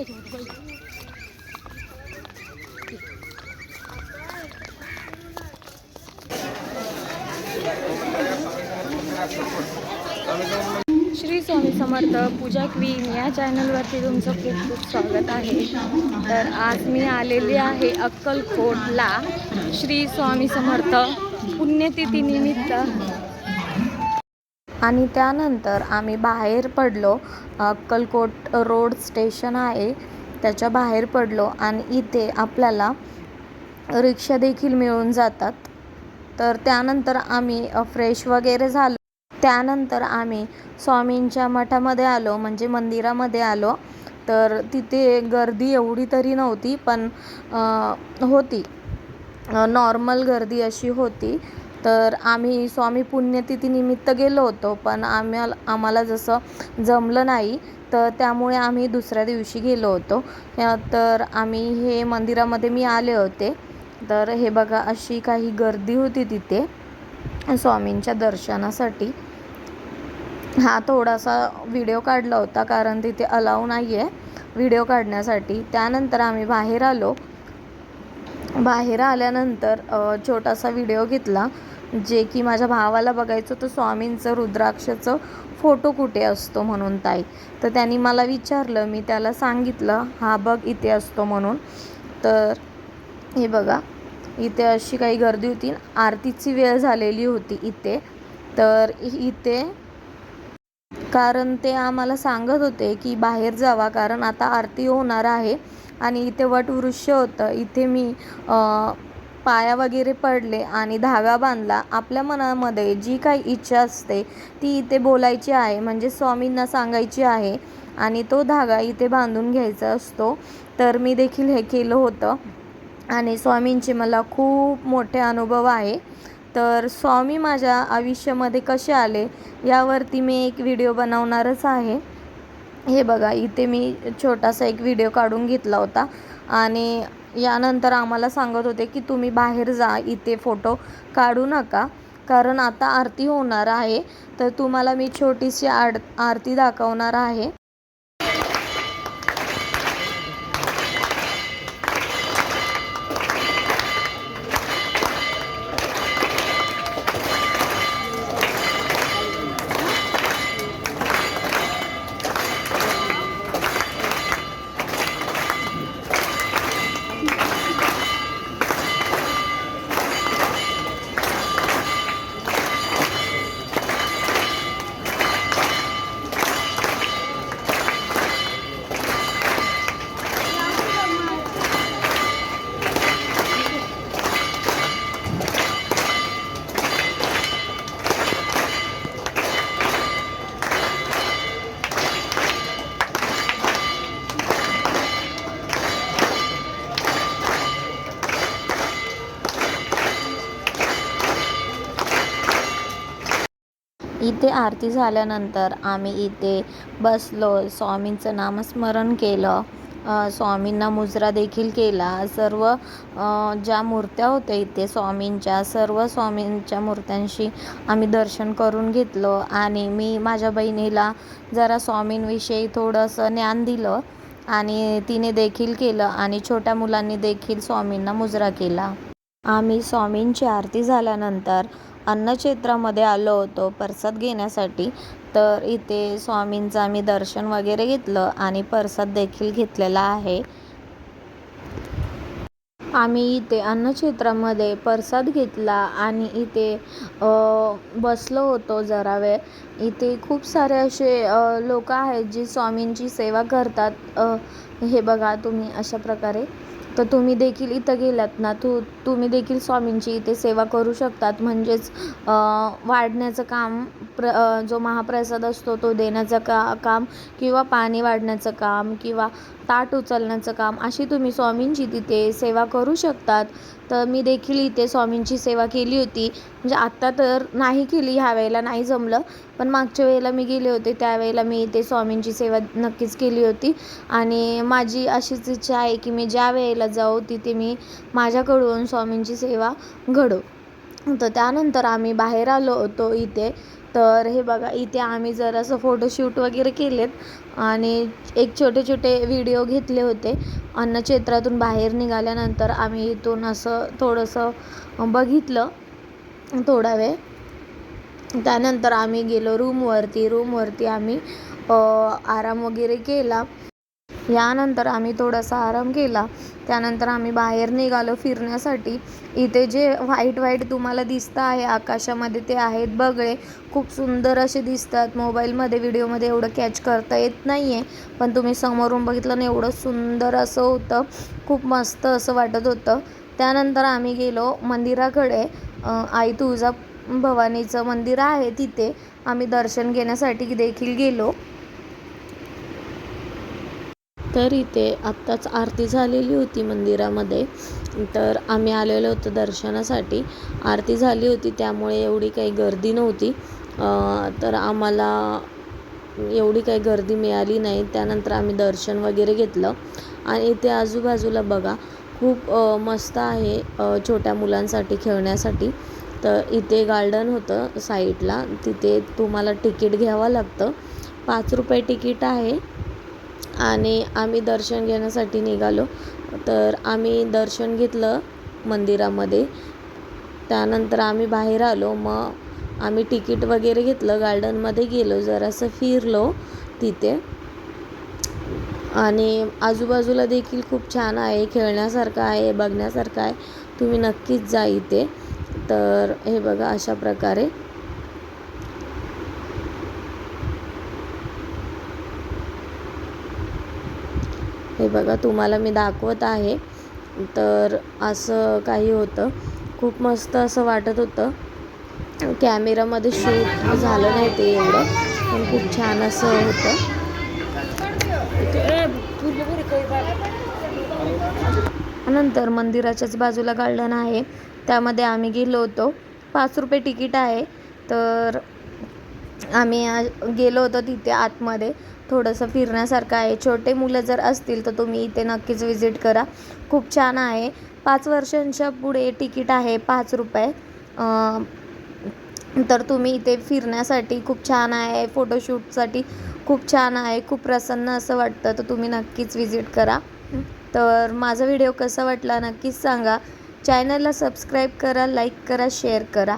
श्री स्वामी समर्थ पूजा queen या चॅनलवरती तुमचं खूप खूप स्वागत आहे. तर आज मी आलेली आहे अक्कलकोटला. श्री स्वामी समर्थ पुण्यतिथीनिमित्त आणि त्यानंतर आम्ही बाहेर पडलो. अक्कलकोट रोड स्टेशन आहे. त्याच्या बाहेर पडलो आणि इथे आपल्याला रिक्षा देखील मिळून जातात. तर त्यानंतर आम्ही फ्रेश वगैरे झालो. त्यानंतर आम्ही स्वामींच्या मठामध्ये आलो म्हणजे मंदिरामध्ये आलो. तर तिथे गर्दी एवढी तरी नव्हती पण होती. नॉर्मल गर्दी अशी होती. तर आम्ही स्वामी पुण्यतिथीनिमित्त गेलो होतो पण आम्हाला आम्हाला जसं जमलं नाही तर त्यामुळे आम्ही दुसऱ्या दिवशी गेलो होतो. तर आम्ही हे मंदिरामध्ये मी आले होते. तर हे बघा अशी काही गर्दी होती तिथे स्वामींच्या दर्शनासाठी. हा थोडासा व्हिडिओ काढला होता कारण तिथे अलाव नाही आहे व्हिडिओ काढण्यासाठी. त्यानंतर आम्ही बाहेर आलो. बाहेर आल्यानंतर छोटासा व्हिडिओ घेतला जे की माझ्या भावाला बघायचं होतं स्वामींचं रुद्राक्षाचं फोटो कुठे असतो म्हणून ताई. तर त्यांनी मला विचारलं मी त्याला सांगितलं हा बघ इथे असतो म्हणून. तर हे बघा इथे अशी काही गर्दी होती आरतीची वेळ झालेली होती इथे. तर इथे कारण ते आम्हाला सांगत होते की बाहेर जावा कारण आता आरती होणार आहे आणि इथे वटवृक्ष होतं. इथे मी पाया वगैरे पडले आणि धागा बांधला. आपल्या मनामध्ये जी काही इच्छा असते ती इथे बोलायची आहे. म्हणजे स्वामींना सांगायची आहे आणि तो धागा इथे बांधून घ्यायचा असतो. तर मी देखील हे केलं होतं. आणि स्वामींचे मला खूप मोठे अनुभव आहे. तर स्वामी माझ्या आयुष्यामध्ये कसे आले यावरती मी एक व्हिडिओ बनवणारच आहे. हे बघा इथे मी छोटासा एक व्हिडिओ काढून घेतला होता आणि यानंतर आम्हाला सांगत होते की तुम्ही बाहेर जा इथे फोटो काढू नका. कारण आता आरती होणार आहे तर तुम्हाला मी छोटीशी आड आरती दाखवणार आहे. इथे आरती झाल्यानंतर आम्ही इथे बसलो. स्वामींचं नामस्मरण केलं. स्वामींना मुजरा देखील केला. सर्व ज्या मूर्त्या होत्या इथे स्वामींच्या सर्व स्वामींच्या मूर्त्यांशी आम्ही दर्शन करून घेतलं. आणि मी माझ्या बहिणीला जरा स्वामींविषयी थोडंसं ज्ञान दिलं आणि तिने देखील केलं आणि छोट्या मुलांनी देखील स्वामींना मुजरा केला. आम्ही स्वामींची आरती झाल्यानंतर अन्नक्षेत्रामध्ये आलो होतो प्रसाद घेण्यासाठी. तर इथे स्वामींचं आम्ही दर्शन वगैरे घेतलं आणि प्रसाद देखील घेतलेला आहे. आम्ही इथे अन्नक्षेत्रामध्ये प्रसाद घेतला आणि इथे बसलो होतो जरा वेळ. इथे खूप सारे असे लोक आहेत जी स्वामींची सेवा करतात. हे बघा तुम्ही अशा प्रकारे. तर तुम्ही देखील इथं गेलात ना तू तुम्ही देखील स्वामींची इथे सेवा करू शकतात. म्हणजेच वाढण्याचं काम प्र जो महाप्रसाद असतो तो देण्याचं का काम किंवा पाणी वाढण्याचं काम किंवा ताट उचलण्याचं काम अशी तुम्ही स्वामींची तिथे सेवा करू शकतात. तर मी देखील इथे स्वामींची सेवा केली होती. म्हणजे आत्ता तर नाही केली ह्या वेळेला नाही जमलं. पण मागच्या वेळेला मी गेले होते त्यावेळेला मी इथे स्वामींची सेवा नक्कीच केली होती. आणि माझी अशीच इच्छा आहे की मी ज्या वेळेला जाऊ तिथे मी माझ्याकडून स्वामींची सेवा घडो तर त्यानंतर आम्ही बाहेर आलो होतो इथे. तर हे बघा इथे आम्ही जरासं फोटोशूट वगैरे केलेत आणि एक छोटे छोटे व्हिडिओ घेतले होते. अन्नक्षेत्रातून बाहेर निघाल्यानंतर आम्ही इथून असं थोडंसं बघितलं थोडा वेळ. त्यानंतर आम्ही गेलो रूमवरती रूमवरती आम्ही आराम वगैरे केला. यानंतर आम्ही थोडासा आराम केला. त्यानंतर आम्ही बाहेर निघालो फिरण्यासाठी. इथे जे व्हाईट व्हाईट तुम्हाला दिसतं आहे आकाशामध्ये ते आहेत. बगळे खूप सुंदर असे दिसतात. मोबाईलमध्ये व्हिडिओमध्ये एवढं कॅच करता येत नाही आहे पण तुम्ही समोरून बघितलं ना एवढं सुंदर असं होतं. खूप मस्त असं वाटत होतं. त्यानंतर आम्ही गेलो मंदिराकडे. आई तुळजा भवानीचं मंदिर आहे तिथे. आम्ही दर्शन घेण्यासाठी देखील गेलो. तर इथे आत्ताच आरती झालेली होती मंदिरामध्ये. तर आम्ही आलेलो होतो दर्शनासाठी. आरती झाली होती त्यामुळे एवढी काही गर्दी नव्हती. तर आम्हाला एवढी काही गर्दी मिळाली नाही. त्यानंतर आम्ही दर्शन वगैरे घेतलं. आणि इथे आजूबाजूला बघा खूप मस्त आहे छोट्या मुलांसाठी खेळण्यासाठी. तर इथे गार्डन होतं साईडला. तिथे तुम्हाला तिकीट घ्यावं लागतं. पाच रुपये तिकीट आहे. आणि आम्ही दर्शन घेण्यासाठी निघालो. तर आम्ही दर्शन घेतलं मंदिरामध्ये. त्यानंतर आम्ही बाहेर आलो. मग आम्ही तिकीट वगैरे घेतलं. गार्डनमध्ये गेलो. जरासं फिरलो तिथे. आणि आजूबाजूला देखील खूप छान आहे. खेळण्यासारखं आहे. बघण्यासारखं आहे. तुम्ही नक्कीच जा इथे. तर हे बघा अशा प्रकारे. हे बघा तुम्हाला मी दाखवत आहे. तर असं काही होतं. खूप मस्त असं वाटत होतं. कॅमेरामध्ये शूट झालं नाही ते एवढं पण खूप छान असं होतं. नंतर मंदिराच्याच बाजूला गार्डन आहे. त्यामध्ये आम्ही गेलो होतो. पाच रुपये तिकीट आहे. तर आम्ही गेलो होतो तिथे आतमध्ये. थोडंसं फिरण्यासारखं आहे. छोटे मुलं जर असतील तर तुम्ही इथे नक्कीच विजिट करा. खूप छान आहे. पाच वर्षांच्या पुढे तिकीट आहे पाच रुपये. तर तुम्ही इथे फिरण्यासाठी खूप छान आहे. फोटोशूटसाठी खूप छान आहे. खूप प्रसन्न असं वाटतं. तर तुम्ही नक्कीच विजिट करा. तर माझा व्हिडिओ कसा वाटला नक्कीच सांगा. चॅनलला सबस्क्राईब करा लाईक करा शेअर करा.